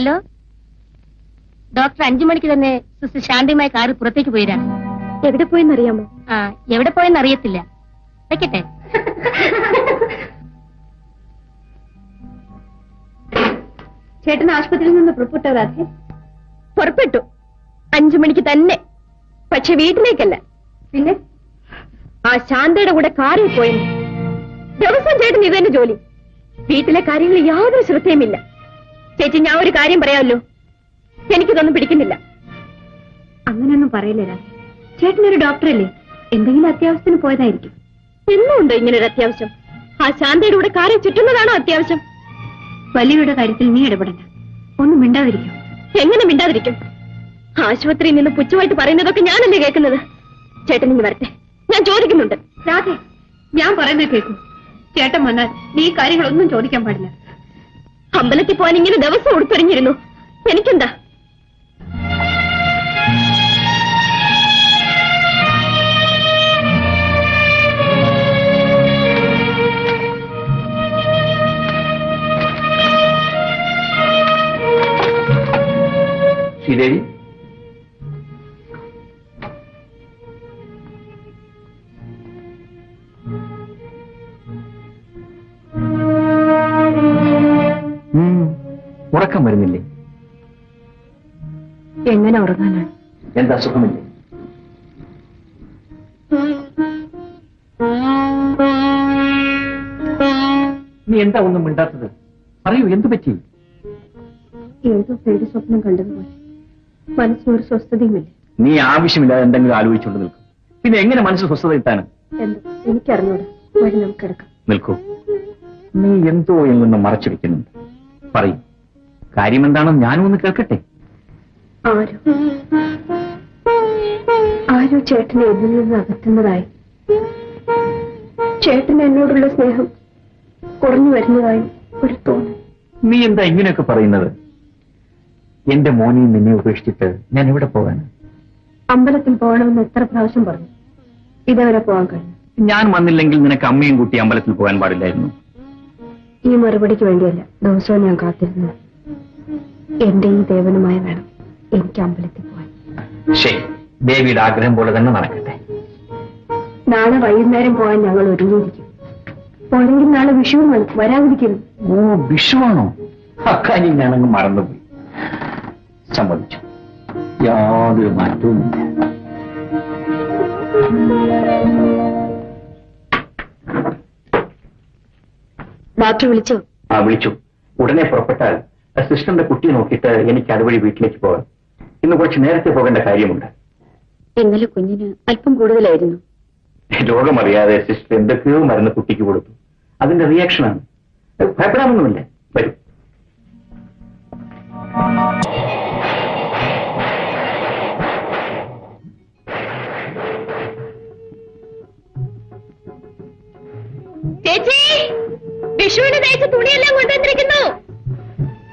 Hello? Doctor അഞ്ചു മണിക്ക് തന്നെ sister ശാന്തിയുമായി car പുറത്തേക്ക് പോയിരാ എവിടെ പോയെന്ന് അറിയാമോ ആ എവിടെ പോയെന്ന് അറിയത്തില്ല. വെക്കട്ടെ. ചേട്ടൻ ആശുപത്രിയിൽ നിന്ന് പുറപ്പെട്ടു രാധേ? പുറപ്പെട്ടു. അഞ്ചു മണിക്ക് തന്നെ. പക്ഷെ വീട്ടിലേക്കല്ല. പിന്നെ? ആ ശാന്തയുടെ കൂടെ കാറിൽ പോയി ദിവസം ചേട്ടൻ ഇത് തന്നെ ജോലി. വീട്ടിലെ കാര്യങ്ങൾ യാതൊരു ശ്രദ്ധയുമില്ല. ചേച്ചി ഞാൻ ഒരു കാര്യം പറയാമല്ലോ. എനിക്കിതൊന്നും പിടിക്കുന്നില്ല. അങ്ങനെയൊന്നും പറയില്ല രാജ്? ചേട്ടനൊരു ഡോക്ടറല്ലേ? എന്തെങ്കിലും അത്യാവശ്യത്തിന് പോയതായിരിക്കും. എന്നുണ്ടോ ഇങ്ങനൊരു ഇങ്ങനെ ഒരു അത്യാവശ്യം? ആ ശാന്തയുടെ കൂടെ കാര്യം ചുറ്റുന്നതാണോ അത്യാവശ്യം? വലിയവരുടെ കാര്യത്തിൽ നീ ഇടപെടണ്ട. ഒന്നും മിണ്ടാതിരിക്കും. എങ്ങനെ മിണ്ടാതിരിക്കും? ആശുപത്രിയിൽ നിന്ന് പുച്ഛമായിട്ട് പറയുന്നതൊക്കെ ഞാനല്ലേ കേൾക്കുന്നത്? ചേട്ടൻ ഇനി വരട്ടെ. ഞാൻ ചോദിക്കുന്നുണ്ട്. രാധേ ഞാൻ പറയുന്നത് കേൾക്കൂ. ചേട്ടൻ വന്നാൽ നീ കാര്യങ്ങളൊന്നും ചോദിക്കാൻ പാടില്ല. അമ്പലത്തിൽ പോകാൻ ഇങ്ങനെ ദിവസം ഉടുത്തൊരിഞ്ഞിരുന്നു എനിക്കെന്താ? ശ്രീദേവി ഉറക്കം വരുന്നില്ലേ? എങ്ങനെ ഉറങ്ങാനാണ് എന്താ സുഖമില്ലേ? നീ എന്താ ഒന്നും മിണ്ടാത്തത്? പറയൂ എന്തു പറ്റി? ഏതോ പേടി സ്വപ്നം കണ്ടതുപോലെ. മനസ്സിനൊരു സ്വസ്ഥതയുമില്ല. നീ ആവശ്യമില്ലാതെ എന്തെങ്കിലും ആലോചിച്ചുകൊണ്ട് നിൽക്കും. പിന്നെ എങ്ങനെ മനസ്സ് സ്വസ്ഥത കിട്ടാനും എന്തോ? എനിക്കറിഞ്ഞൂടാ. വഴി നമുക്ക് കിടക്കാം നിൽക്കൂ. നീ എന്തോ എന്നൊന്ന് മറച്ചു വെക്കുന്നുണ്ട്. പറയും. കാര്യം എന്താണെന്ന് ഞാനും ഒന്ന് കേൾക്കട്ടെ? ആരോ? ആരോ ചേട്ടനെ ഇതിൽ നിന്ന് അകറ്റുന്നതായി? ചേട്ടൻ എന്നോടുള്ള സ്നേഹം കുറഞ്ഞു വരുന്നതായി ഒരു തോന്നൽ. നീ എന്താ ഇങ്ങനെയൊക്കെ പറയുന്നത്? എന്റെ മോനെ നിന്നെ ഉപേക്ഷിച്ചിട്ട് ഞാൻ എവിടെ പോകാനാ? അമ്പലത്തിൽ പോകണമെന്ന് എത്ര പ്രാവശ്യം പറഞ്ഞു. ഇതുവരെ പോകാൻ കഴിഞ്ഞു. ഞാൻ വന്നില്ലെങ്കിൽ നിനക്ക് അമ്മയും കൂട്ടി അമ്പലത്തിൽ പോകാൻ പാടില്ലായിരുന്നു. ഈ മറുപടിക്ക് വേണ്ടിയല്ല. ദിവസവും ഞാൻ കാത്തിരുന്നത്. എന്റെ ഈ ദേവനുമായി വേണം. എനിക്ക് അമ്പലത്തിൽ പോവാൻ. ശരി ദേവിയുടെ ആഗ്രഹം പോലെ തന്നെ നടക്കട്ടെ. നാളെ വൈകുന്നേരം പോകാൻ ഞങ്ങൾ ഒരുങ്ങിയിരിക്കും. പോരെങ്കിൽ നാളെ വിഷുവാണ് വരാതിരിക്കുന്നു ഓ വിഷുവാണോ? അക്കാര്യം ഞാനങ്ങ് മറന്നുപോയി. സമ്മതിച്ചു. യാതൊരു മാറ്റവുമില്ല. ഡോക്ടർ വിളിച്ചോ? ആ വിളിച്ചു. ഉടനെ പുറപ്പെട്ടാൽ സിസ്റ്ററിന്റെ കുട്ടിയെ നോക്കിയിട്ട് എനിക്ക് അതുവഴി വീട്ടിലേക്ക് പോകാം. ഇന്ന് കുറച്ച് നേരത്തെ പോകേണ്ട കാര്യമുണ്ട്. ഇന്നലെ കുഞ്ഞിന് അല്പം കൂടുതലായിരുന്നു. രോഗമറിയാതെ സിസ്റ്റർ എന്തൊക്കെയോ മരുന്ന് കുട്ടിക്ക് കൊടുത്തു. അതിന്റെ റിയാക്ഷനാണ് ഭയപ്പെടാമൊന്നുമില്ല വരും. ചേച്ചി വിഷുവിന് തയ്ച്ച തുണിയെല്ലാം കൊണ്ടുവന്നിരിക്കുന്നു.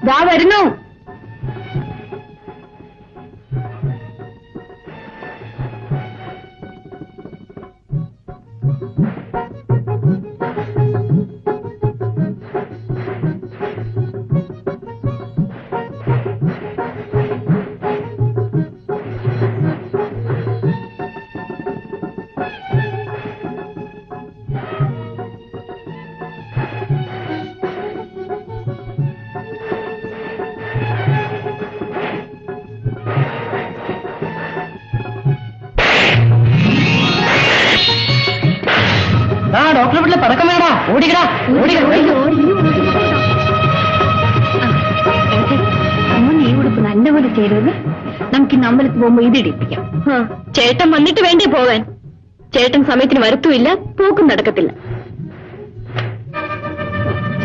ദാ വരുന്നു. ഡോക്ടറെ വീട്ടിൽ പടക്കം വേടാ ഓടിക്കടാ അമ്മ ഈ ഉടുപ്പ് നല്ലപോലെ ചേരുന്നത് നമുക്ക് ഇന്ന് അമ്പലത്തിൽ പോകുമ്പോ ഇത് ഇടിപ്പിക്കാം. ചേട്ടൻ വന്നിട്ട് വേണ്ടേ പോകാൻ ചേട്ടൻ സമയത്തിന് വരത്തുമില്ല പോക്കും നടക്കത്തില്ല.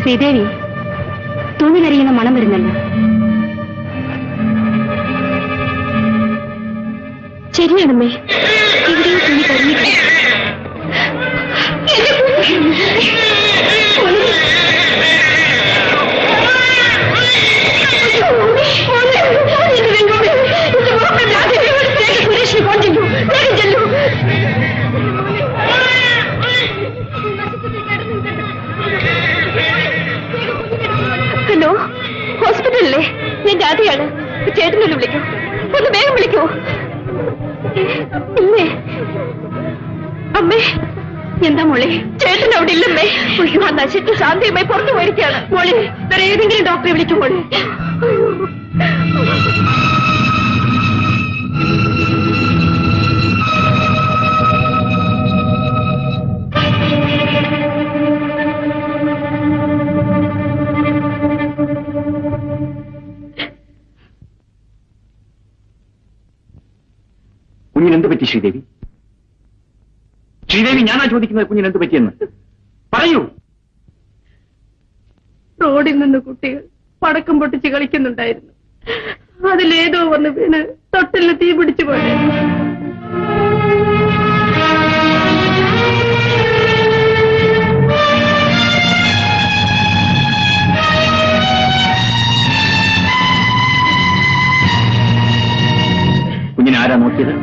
ശ്രീദേവി തുണി കരിയുന്ന മണം വരുന്നല്ലോ. ശരിയാണമ്മേ. എവിടെയോ തുണി കരിഞ്ഞിട്ടില്ല ഹലോ ഹോസ്പിറ്റലിലെ ഞാൻ രാധ ചേട്ടനൊന്ന് വിളിക്കൂ. ഒന്ന് വേഗം വിളിക്കൂ. ഇല്ലേ? അമ്മേ എന്താ മോളെ? ചേട്ടൻ അവിടെ ഇല്ലമ്മേ. ആ നശിച്ച ശാന്തിയുമായി പുറത്തു പോയിരിക്കുകയാണ്. മോളെ വേറെ ഏതെങ്കിലും ഡോക്ടറെ വിളിക്കും മോളെ. കുഞ്ഞിന് എന്ത് പറ്റി ശ്രീദേവി? ശ്രീദേവി ഞാനാ ചോദിക്കുന്നത് കുഞ്ഞിന് എന്ത് പറ്റിയെന്ന്? പറയൂ. റോഡിൽ നിന്ന് കുട്ടികൾ പടക്കം പൊട്ടിച്ച് കളിക്കുന്നുണ്ടായിരുന്നു. അതിലേതോ വന്ന് വീണ് തൊട്ടിൽ തീ പിടിച്ചു പോയി. കുഞ്ഞിനെ ആരാ നോക്കിയത്?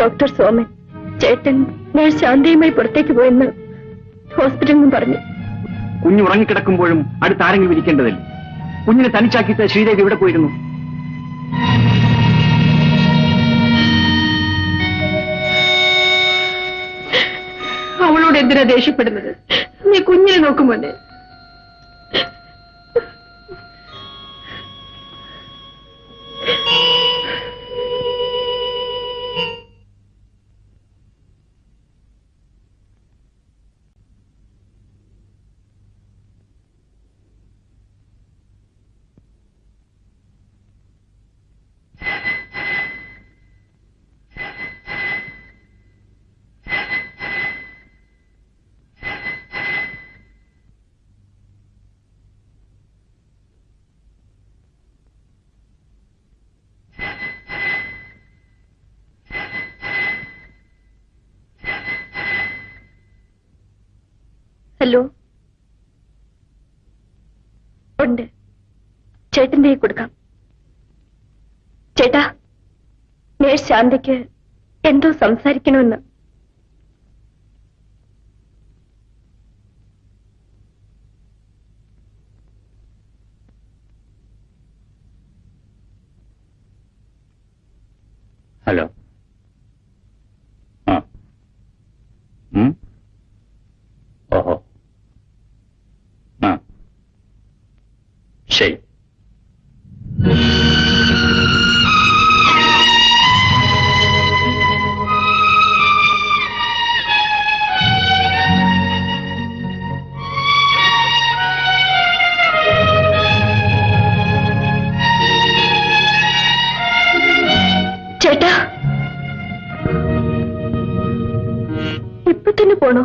ഡോക്ടർ സോമൻ. ചേട്ടൻ ഞാൻ ശാന്തിയുമായി പുറത്തേക്ക് പോയെന്ന് ഹോസ്പിറ്റലിൽ നിന്നും പറഞ്ഞു. കുഞ്ഞു ഉറങ്ങിക്കിടക്കുമ്പോഴും അടുത്ത് ആരെങ്കിലും ഇരിക്കേണ്ടതല്ലേ. കുഞ്ഞിനെ തനിച്ചാക്കിയിട്ട് ശ്രീദേവി ഇവിടെ പോയിരുന്നു. അവളോട് എന്തിനാ ദേഷ്യപ്പെടുന്നത്? നീ കുഞ്ഞിനെ നോക്കുമോനെ ഹലോ. ഉണ്ട്. ചേട്ടന്റെ കൊടുക്കാം. ചേട്ടാ നേഴ്സ് ശാന്തയ്ക്ക് എന്തോ സംസാരിക്കണമെന്ന്. ഹലോ. ചേട്ടാ ഇപ്പൊ തന്നെ പോണോ